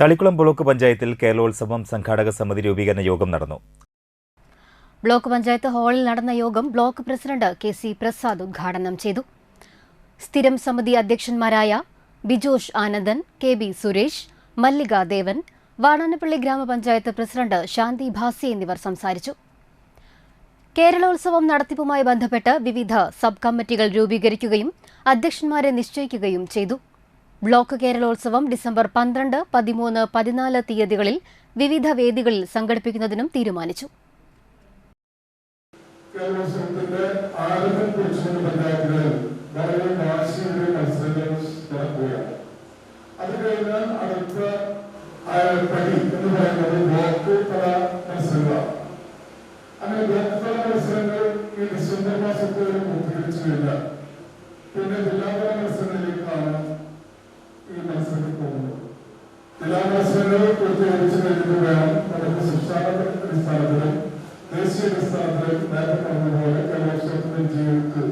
Thalikkulam block പഞ്ചായത്തിൽ കേരളോത്സവം സംഘാടക സമിതി രൂപീകരണ യോഗം നടന്നു. ബ്ലോക്ക് പഞ്ചായത്ത് ഹാളിൽ നടന്ന യോഗം block president K C Prasad ഉദ്ഘാടനം ചെയ്തു. സ്ഥിരം സമിതി അധ്യക്ഷന്മാരായ ബിജോഷ് ആനന്ദൻ കെ ബി സുരേഷ് മല്ലിക ദേവൻ വാടാനപ്പള്ളി ഗ്രാമപഞ്ചായത്ത് പ്രസിഡന്റ് ശാന്തി ഭാസി എന്നിവർ സംസാരിച്ചു. കേരളോത്സവം നടത്തിപ്പുമായി ബന്ധപ്പെട്ട് വിവിധ സബ് കമ്മിറ്റികൾ രൂപീകരിക്കുകയും അധ്യക്ഷന്മാരെ നിശ്ചയിക്കുകയും ചെയ്തു. ബ്ലോക്ക് കേരളോത്സവം ഡിസംബർ പന്ത്രണ്ട് പതിമൂന്ന് പതിനാല് തീയതികളിൽ വിവിധ വേദികളിൽ സംഘടിപ്പിക്കുന്നതിനും തീരുമാനിച്ചു. അങ്ങനെ ഈ പിന്നെ ജില്ലാതല ജില്ലാ മത്സരങ്ങൾ പൂർത്തീകരിച്ചു വേണം നമുക്ക് സംസ്ഥാന അടിസ്ഥാനത്തിലും ദേശീയ അടിസ്ഥാനത്തിൽ നേരത്തെ പറഞ്ഞതുപോലെ കലോത്സവത്തിന്റെ വിജയികൾക്ക്